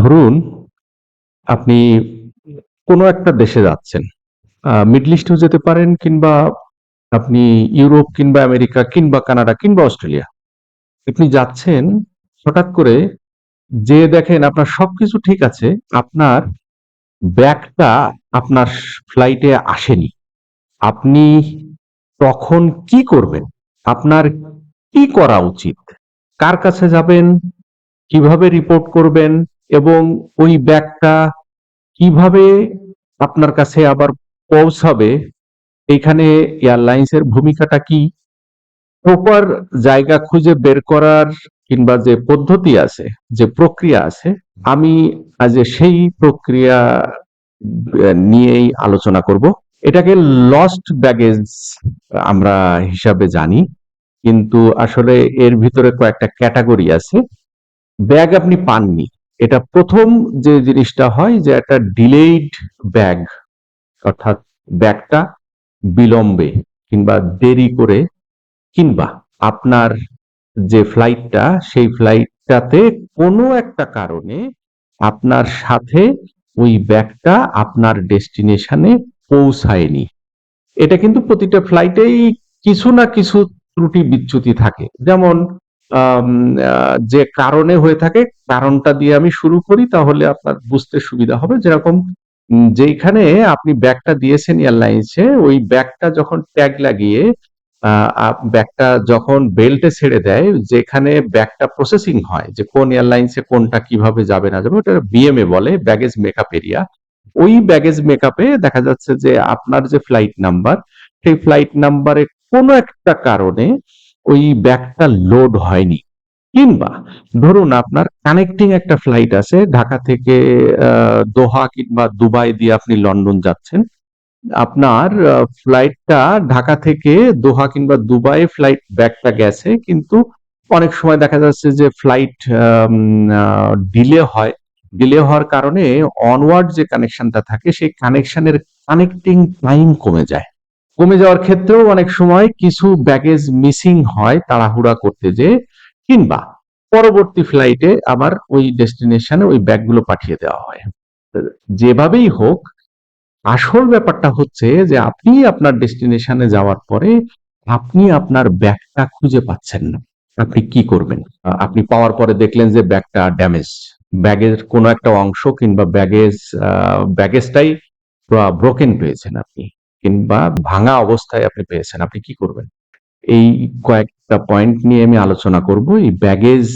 ধরুন, আপনি কোনো একটা দেশে যাচ্ছেন। মিডল ইস্টেও যেতে পারেন কিংবা আপনি ইউরোপ কিংবা আমেরিকা কিংবা কানাডা কিংবা অস্ট্রেলিয়া। আপনি যাচ্ছেন, হঠাৎ করে যেয়ে দেখেন আপনার সবকিছু ঠিক আছে। আপনার ব্যাগটা আপনার ফ্লাইটে আসেনি। আপনি তখন কি করবেন? আপনার কি করা উচিত? কার কাছে যাবেন? কীভাবে রিপোর্ট করবেন? এবং ওই ব্যাগটা কীভাবে আপনার কাছে আবার পৌঁছাবে? এইখানে এয়ারলাইন্সের ভূমিকাটা কি? প্রপার জায়গা খুঁজে বের করার কিংবা যে পদ্ধতি আছে, যে প্রক্রিয়া আছে, আমি আজ সেই প্রক্রিয়া নিয়েই আলোচনা করব। এটাকে লস্ট ব্যাগেজ আমরা হিসাবে জানি। কিন্তু আসলে এর ভিতরে কয়েকটা ক্যাটাগরি আছে। ব্যাগ আপনি পাননি। এটা প্রথম যে জিনিসটা হয় যে একটা ডিলেইড ব্যাগ, অর্থাৎ ব্যাগটা বিলম্বে কিংবা দেরি করে কিংবা আপনার যে ফ্লাইটটা সেই ফ্লাইটটাতে কোনো একটা কারণে আপনার সাথে ওই ব্যাগটা আপনার ডেস্টিনেশনে পৌঁছায়নি। এটা কিন্তু প্রতিটা ফ্লাইটেই কিছু না কিছু ত্রুটি বিচ্যুতি থাকে। যেমন যে কারণে হয়ে থাকে কারণটা দিয়ে আমি শুরু করি তাহলে আপনার বুঝতে সুবিধা হবে। যেরকম উম যেইখানে আপনি ব্যাগটা দিয়েছেন এয়ারলাইন্সে ওই ব্যাগটা যখন ট্যাগ লাগিয়ে ব্যাগটা যখন বেল্টে ছেড়ে দেয়, যেখানে ব্যাগটা প্রসেসিং হয় যে কোন এয়ারলাইন্সে কোনটা কীভাবে যাবে না যাবে ওটা বিএমএ বলে ব্যাগেজ মেকআপ এরিয়া। ওই ব্যাগেজ মেকআপে দেখা যাচ্ছে যে আপনার যে ফ্লাইট নাম্বার, সেই ফ্লাইট নাম্বারে কোনো একটা কারণে ওই ব্যাগটা লোড হয়নি। কিংবা ধরুন আপনার কানেক্টিং একটা ফ্লাইট আছে, ঢাকা থেকে দোহা কিংবা দুবাই দিয়ে আপনি লন্ডন যাচ্ছেন। আপনার ফ্লাইটটা ঢাকা থেকে দোহা কিংবা দুবাই ফ্লাইট ব্যাগটা গেছে। কিন্তু অনেক সময় দেখা যাচ্ছে যে ফ্লাইট ডিলে হয়। ডিলে হওয়ার কারণে অনওয়ার্ড যে কানেকশনটা থাকে, সেই কানেকশনের কানেক্টিং টাইম কমে যায়। কমে যাওয়ার ক্ষেত্রেও অনেক সময় কিছু ব্যাগেজ মিসিং হয় তাড়াহুড়া করতে যেয়ে, কিংবা পরবর্তী ফ্লাইটে আবার ওই ডেস্টিনেশনে ওই ব্যাগগুলো পাঠিয়ে দেওয়া হয়। যেভাবেই হোক, আসল ব্যাপারটা হচ্ছে যে আপনি আপনার ডেস্টিনেশনে যাওয়ার পরে আপনি আপনার ব্যাগটা খুঁজে পাচ্ছেন না। আপনি কি করবেন? আপনি পাওয়ার পরে দেখলেন যে ব্যাগটা ড্যামেজ। ব্যাগের কোনো একটা অংশ কিংবা ব্যাগেজ ব্যাগেজটাই ব্রা ব্রোকেন পেয়েছেন আপনি কিংবা ভাঙা অবস্থায় আপনি পেয়েছেন। আপনি কি করবেন? এই কয়েকটা পয়েন্ট নিয়ে আমি আলোচনা করব। এই ব্যাগেজ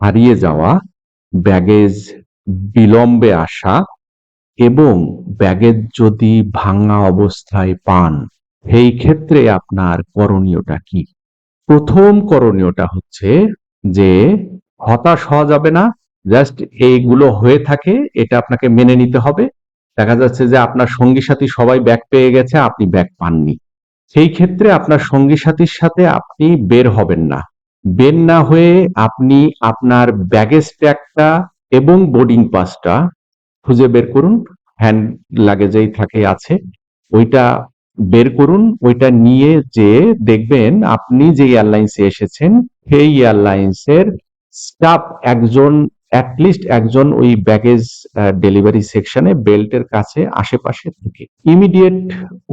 হারিয়ে যাওয়া, ব্যাগেজ বিলম্বে আসা এবং ব্যাগেজ যদি ভাঙা অবস্থায় পান, সেই ক্ষেত্রে আপনার করণীয়টা কি? প্রথম করণীয়টা হচ্ছে যে হতাশ হওয়া যাবে না। জাস্ট এইগুলো হয়ে থাকে এটা আপনাকে মেনে নিতে হবে। দেখা যাচ্ছে যে আপনার সঙ্গী-সাথী সবাই ব্যাগ পেয়ে গেছে, আপনি ব্যাগ পাননি। সেই ক্ষেত্রে আপনার সঙ্গী-সাথীর সাথে আপনি বের হবেন না। বের না হয়ে আপনি আপনার ব্যাগেজ ট্যাগটা এবং বোর্ডিং পাসটা খুঁজে বের করুন। হ্যান্ড লাগেজেই থাকে আছে। ওইটা বের করুন। ওইটা নিয়ে যেয়ে দেখবেন আপনি যে এয়ারলাইন্সে এসেছেন সেই এয়ারলাইন্সের স্টাফ একজন এট লিস্ট একজন ওই ব্যাগেজ ডেলিভারি সেকশনে বেল্টের কাছে আশেপাশে থাকে। ইমিডিয়েট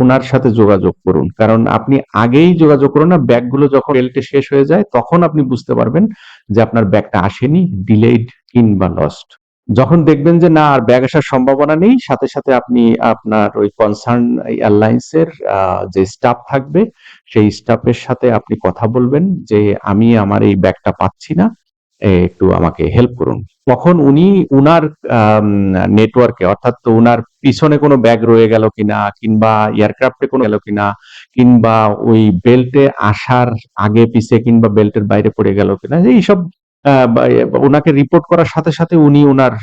ওনার সাথে যোগাযোগ করুন। কারণ আপনি আগেই যোগাযোগ করুন না ব্যাগগুলো যখন বেল্টে শেষ হয়ে যায় তখন আপনি বুঝতে পারবেন যে আপনার ব্যাগটা আসেনি, ডিলেইড কিংবা লস্ট। যখন দেখবেন যে না আর ব্যাগ আসার সম্ভাবনা নেই সাথে, সাথে আপনি আপনার ওই কনসার্ন এয়ারলাইন্সের যে স্টাফ থাকবে সেই স্টাফের সাথে আপনি কথা বলবেন যে আমি আমার এই ব্যাগটা পাচ্ছি না। একটু আমাকে হেল্প করুন। তখন উনি উনার নেটওয়ার্কে অর্থাৎ উনার পিছনে কোনো ব্যাগ রয়ে গেল কিনা কিংবা এয়ারক্রাফটে কোনো গেল কিনা কিংবা ওই বেল্টে আসার আগে পিছে কিংবা বেল্টের বাইরে পড়ে গেল কিনা এইসব বা রিপোর্ট করার সাথে, সাথে উনি ওনার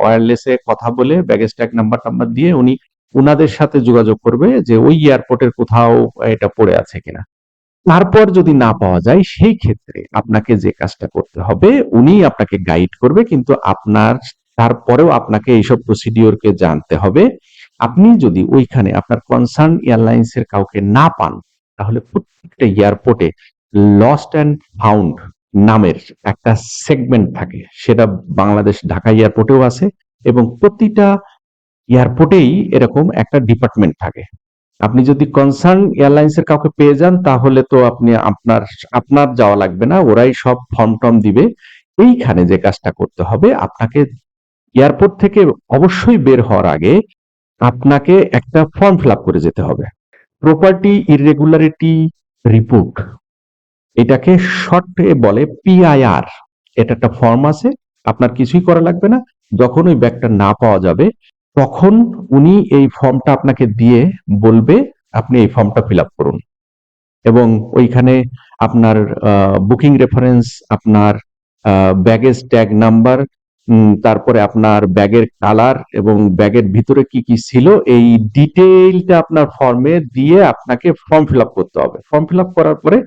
ওয়্যারলেসে কথা বলে ব্যাগেজ ট্যাগ নাম্বার-টাম্বার দিয়ে উনি উনাদের সাথে যোগাযোগ করবে যে ওই এয়ারপোর্টের কোথাও এটা পড়ে আছে কিনা। তারপর যদি না পাওয়া যায়, সেই ক্ষেত্রে আপনাকে যে কাজটা করতে হবে, উনিই আপনাকে গাইড করবে, কিন্তু আপনার, তারপরেও আপনাকে এইসব প্রসিডিওর কে জানতে হবে। আপনি যদি ওইখানে আপনার কনসার্ন এয়ারলাইন্সের কাউকে না পান, তাহলে প্রত্যেকটা এয়ারপোর্টে লস্ট অ্যান্ড ফাউন্ড নামের একটা সেগমেন্ট থাকে সেটা বাংলাদেশ ঢাকা এয়ারপোর্টেও আছে এবং প্রতিটা এয়ারপোর্টেই এরকম একটা ডিপার্টমেন্ট থাকে আপনি যদি কনসার্ন এয়ারলাইন্সের কাউকে পেয়ে যান, তাহলে তো আপনি আপনার আপনার যাওয়া লাগবে না, ওরাই সব ফর্ম টর্ম দিবে। এইখানে যে কাজটা করতে হবে, আপনাকে এয়ারপোর্ট থেকে অবশ্যই বের হওয়ার আগে আপনাকে একটা ফর্ম ফিল করে যেতে হবে। প্রপার্টি ইরেগুলারিটি রিপোর্ট এটাকে শর্টে বলে পিআইআর এটা একটা ফর্ম আছে, আপনার কিছুই করা লাগবে না, যখন ওই ব্যাগটা না পাওয়া যাবে তখন উনি এই ফর্মটা আপনাকে দিয়ে বলবে, আপনি এই ফর্মটা ফিল করুন। এবং ওইখানে আপনার বুকিং রেফারেন্স, আপনার ব্যাগেজ ট্যাগ নাম্বার তারপরে আপনার ব্যাগের কালার এবং ব্যাগের ভিতরে কি কি ছিল, এই ডিটেইলটা আপনার ফর্মে দিয়ে আপনাকে ফর্ম ফিল করতে হবে। ফর্ম ফিল করার পরে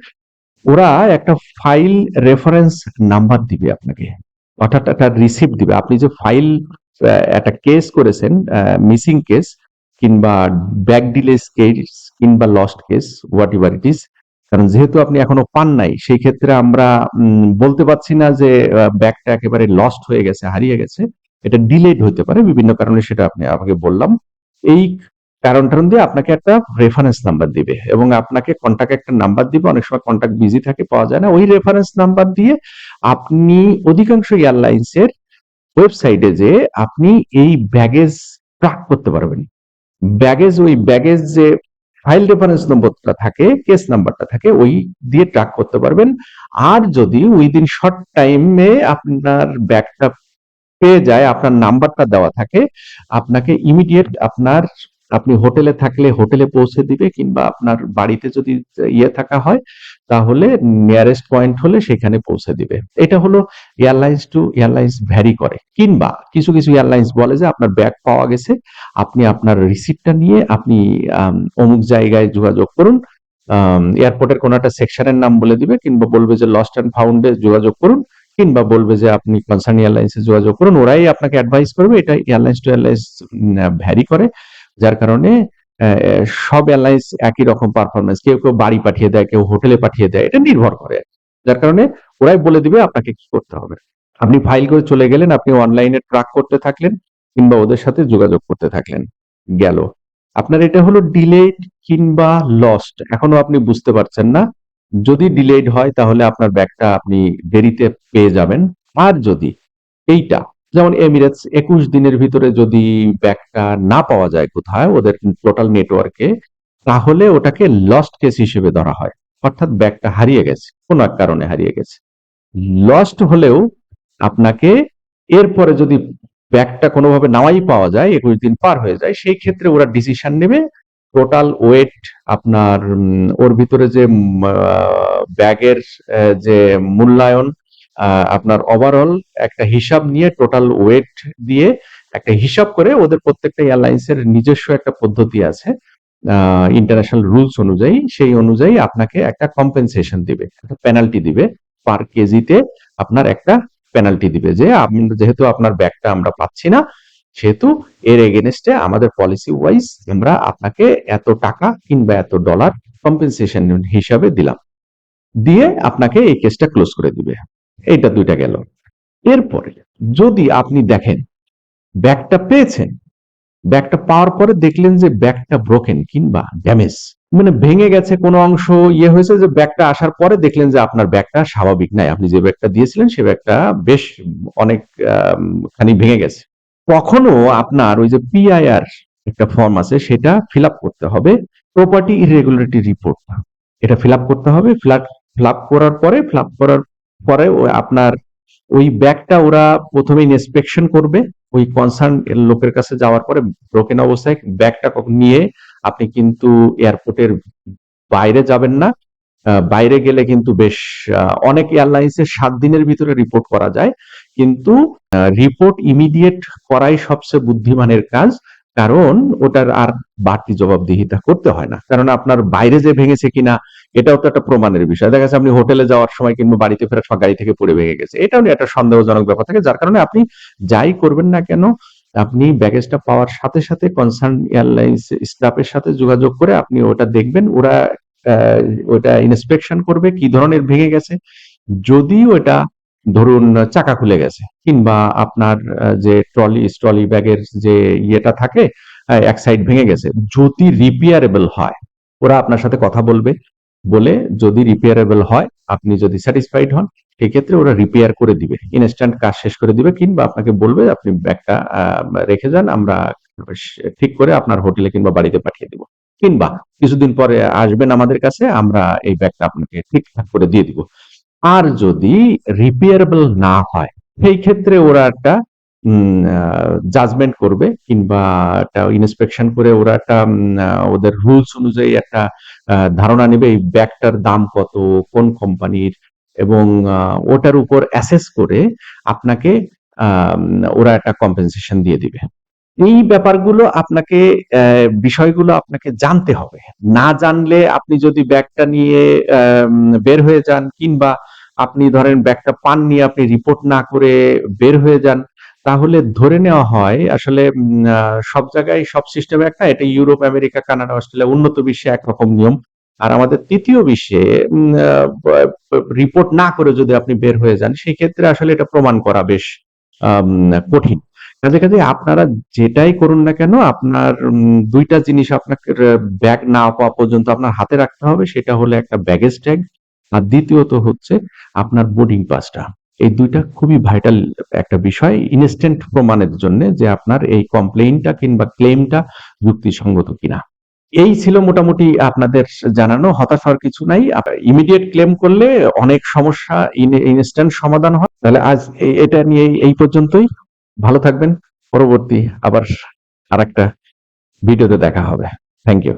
ওরা একটা ফাইল রেফারেন্স নাম্বার দিবে আপনাকে। অর্থাৎ একটা রিসিপ্ট দিবে। আপনি যে ফাইল একটা কেস করেছেন মিসিং কেস কিংবা ব্যাক ডিলেস কেস কিংবা lost case whatever it is কারণ যেহেতু আপনি এখনও পান নাই, সেই ক্ষেত্রে আমরা বলতে পারছি না যে ব্যাগটা একেবারে লস্ট হয়ে গেছে, হারিয়ে গেছে। এটা ডিলেড হতে পারে, বিভিন্ন কারণে সেটা আপনি আমাকে বললাম। এই কারণ টারণ দিয়ে আপনাকে একটা রেফারেন্স নাম্বার দিবে এবং আপনাকে কন্ট্যাক্ট একটা নাম্বার দিবে। অনেক সময় কন্ট্যাক্ট বিজি থাকে, পাওয়া যায় না। ওই রেফারেন্স নাম্বার দিয়ে আপনি অধিকাংশ এয়ারলাইন্সের ওয়েবসাইটে যে আপনি এই ব্যাগেজ ট্রাক করতে পারবেন। ব্যাগেজ ওই ব্যাগেজ যে ফাইল রেফারেন্স নম্বরটা থাকে কেস নাম্বারটা থাকে, ওই দিয়ে ট্র্যাক করতে পারবেন। আর যদি উইদিন শর্ট টাইমে আপনার ব্যাগটা পেয়ে যায়, আপনার নাম্বারটা দেওয়া থাকে, আপনাকে ইমিডিয়েট আপনার আপনি হোটেলে থাকলে হোটেলে পৌঁছে দিবে কিংবা আপনার বাড়িতে যদি ইয়ে থাকা হয়, তাহলে নিয়ারেস্ট পয়েন্ট হলে সেখানে পৌঁছে দিবে। এটা হলো এয়ারলাইন্স টু এয়ারলাইন্স ভ্যারি করে। কিংবা কিছু কিছু এয়ারলাইন্স বলে যে আপনার ব্যাগ পাওয়া গেছে, আপনি আপনার রিসিপ্টটা নিয়ে আপনি অমুক জায়গায় যোগাযোগ করুন এয়ারপোর্টের কোনো একটা সেকশনের নাম বলে দিবে কিংবা বলবে যে লস্ট অ্যান্ড ফাউন্ডে যোগাযোগ করুন, কিংবা বলবে যে আপনি কনসার্ন এয়ারলাইন্সে যোগাযোগ করুন, ওরাই আপনাকে অ্যাডভাইস করবে। এটা এয়ারলাইন্স টু এয়ারলাইন্স ভ্যারি করে। যার কারণে সব এয়ারলাইন্স একই রকম পারফরমেন্স কেউ কেউ বাড়ি পাঠিয়ে দেয়, কেউ হোটেলে পাঠিয়ে দেয়, এটা নির্ভর করে। যার কারণে ওরাই বলে দিবে আপনাকে কি করতে হবে। আপনি ফাইল করে চলে গেলেন, আপনি অনলাইনে ট্রাক করতে থাকলেন, কিংবা ওদের সাথে যোগাযোগ করতে থাকলেন, গেল। আপনার এটা হলো ডিলেড কিংবা লস্ট এখনও আপনি বুঝতে পারছেন না। যদি ডিলেড হয়, তাহলে আপনার ব্যাগটা আপনি দেরিতে পেয়ে যাবেন। আর যদি এইটা যেমন এমিরেটস একুশ দিনের ভিতরে যদি ব্যাগটা না পাওয়া যায় কোথায়, ওদের টোটাল নেটওয়ার্কে তাহলে ওটাকে লস্ট কেস হিসেবে ধরা হয়। অর্থাৎ ব্যাগটা হারিয়ে গেছে, কোনো এক কারণে হারিয়ে গেছে। লস্ট হলেও আপনাকে এরপরে যদি ব্যাগটা কোনোভাবে নাওয়াই পাওয়া যায়, একুশ দিন পার হয়ে যায়, সেই ক্ষেত্রে ওরা ডিসিশন নেবে টোটাল ওয়েট আপনার ওর ভিতরে যে ব্যাগের যে মূল্যায়ন আপনার ওভারঅল একটা হিসাব নিয়ে টোটাল ওয়েট দিয়ে একটা হিসাব করে ওদের প্রত্যেকটা এয়ারলাইন্সের নিজস্ব একটা পদ্ধতি আছে ইন্টারন্যাশনাল রুলস অনুযায়ী, সেই অনুযায়ী আপনাকে একটা কম্পেনসেশন দিবে, একটা পেনাল্টি দিবে। পার কেজিতে আপনার একটা পেনাল্টি দিবে যে যেহেতু আপনার ব্যাগটা আমরা পাচ্ছি না, সেহেতু এর এগেনস্টে আমাদের পলিসি ওয়াইজ আমরা আপনাকে এত টাকা কিংবা এত ডলার কম্পেনসেশন হিসাবে দিলাম। দিয়ে আপনাকে এই কেসটা ক্লোজ করে দিবে। এইটা দুইটা গেল। এরপরে যদি আপনি দেখেন, ব্যাগটা পেয়েছেন, ব্যাগটা পাওয়ার পরে দেখলেন যে ব্যাগটা ব্রোকেন কিংবা ড্যামেজ মানে ভেঙে গেছে কোনো অংশ ইয়ে হয়েছে যে ব্যাগটা আসার পরে দেখলেন যে আপনার ব্যাগটা স্বাভাবিক নাই। আপনি যে ব্যাগটা দিয়েছিলেন, সে ব্যাগটা বেশ অনেক খানি ভেঙে গেছে। কখনো আপনার ওই যে পিআইআর একটা ফর্ম আছে, সেটা ফিল করতে হবে প্রপার্টি ইরেগুলারিটি রিপোর্ট এটা ফিল করতে হবে ফিল করার পরে ফিল করার পরে আপনার ওই ব্যাগটা ওরা প্রথমে ইন্সপেকশন করবে। ওই কনসার্ন লোকের কাছে যাওয়ার পরে ব্রোকেন অবস্থায় ব্যাগটা নিয়ে আপনি কিন্তু এয়ারপোর্টের বাইরে যাবেন না। বাইরে গেলে কিন্তু বেশ অনেক এয়ারলাইন্সে সাত দিনের ভিতরে রিপোর্ট করা যায়। কিন্তু রিপোর্ট ইমিডিয়েট করাই সবচেয়ে বুদ্ধিমানের কাজ। কারণ ওটার আর বাড়তি জবাবদিহিতা করতে হয় না। কারণ আপনার বাইরে যে ভেঙেছে কিনা, এটাও তো একটা প্রমাণের বিষয়। দেখা যাচ্ছে আপনি হোটেলে যাওয়ার সময় কিংবা বাড়িতে ফেরার সময় গাড়ি থেকে পড়ে ভেঙে গেছে। এটাও নিয়ে একটা সন্দেহজনক ব্যাপার থাকে, যার কারণে আপনি যাই করবেন না কেন, আপনি ব্যাগেজটা পাওয়ার সাথে সাথে কনসার্ন এয়ারলাইন্স স্টাফের সাথে যোগাযোগ করে আপনি ওটা দেখবেন, ওরা ওটা ইন্সপেকশন করবে, কি ধরনের ভেঙে গেছে। যদি ওটা ধরুন, চাকা খুলে গেছে কিংবা আপনার যে ট্রলি ট্রলি ব্যাগের যে ইয়েটা থাকে এক সাইড ভেঙে গেছে, যদি রিপেয়ারেবল হয়, ওরা আপনার সাথে কথা বলবে, বলে যদি রিপেয়ারেবল হয়, আপনি যদি স্যাটিসফাইড হন এক্ষেত্রে ওরা রিপেয়ার করে দিবে ইনস্ট্যান্ট কাজ শেষ করে দিবে কিংবা আপনাকে বলবে, আপনি ব্যাগটা রেখে যান, আমরা ঠিক করে আপনার হোটেলে কিংবা বাড়িতে পাঠিয়ে দিব। কিংবা কিছুদিন পরে আসবেন আমাদের কাছে, আমরা এই ব্যাগটা আপনাকে ঠিকঠাক করে দিয়ে দিব। আর যদি রিপেয়ারেবল না হয়, সেই ক্ষেত্রে ওরা একটা জাজমেন্ট করবে কিংবা একটা ইন্সপেকশন করে ওরা একটা ওদের রুলস অনুযায়ী একটা ধারণা নেবে এই ব্যাগটার দাম কত, কোন কোম্পানির এবং ওটার উপর অ্যাসেস করে আপনাকে ওরা একটা কম্পেনসেশন দিয়ে দিবে। এই ব্যাপারগুলো আপনাকে বিষয়গুলো আপনাকে জানতে হবে। না জানলে আপনি যদি ব্যাগটা নিয়ে বের হয়ে যান কিংবা আপনি ধরেন ব্যাগটা পান নিয়ে আপনি রিপোর্ট না করে বের হয়ে যান, তাহলে ধরে নেওয়া হয় আসলে সব জায়গায় সব সিস্টেমে একটা এটা ইউরোপ, আমেরিকা, কানাডা, অস্ট্রেলিয়া, উন্নত বিশ্বে একরকম নিয়ম। আর আমাদের তৃতীয় বিশ্বে রিপোর্ট না করে যদি আপনি বের হয়ে যান সেই ক্ষেত্রে আসলে এটা প্রমাণ করা বেশ কঠিন। কাজে কাজে আপনারা যেটাই করুন না কেন, আপনার দুইটা জিনিস আপনাকে ব্যাগ না পাওয়া পর্যন্ত আপনার হাতে রাখতে হবে, সেটা হলো একটা ব্যাগেজ ট্যাগ আর দ্বিতীয়ত হচ্ছে আপনার বোর্ডিং পাসটা এই দুইটা খুবই ভাইটাল একটা বিষয় ইনস্ট্যান্ট প্রমাণের জন্য যে আপনার এই কমপ্লেইনটা কিংবা ক্লেমটা যুক্তিসঙ্গত কিনা। এই ছিল মোটামুটি আপনাদের জানানো, হতাশ হওয়ার কিছু নাই। ইমিডিয়েট ক্লেম করলে অনেক সমস্যা ইনস্ট্যান্ট সমাধান হয়। তাহলে আজ এটা নিয়ে এই- এই পর্যন্তই। ভালো থাকবেন। পরবর্তী আবার আরেকটা ভিডিওতে দেখা হবে। Thank you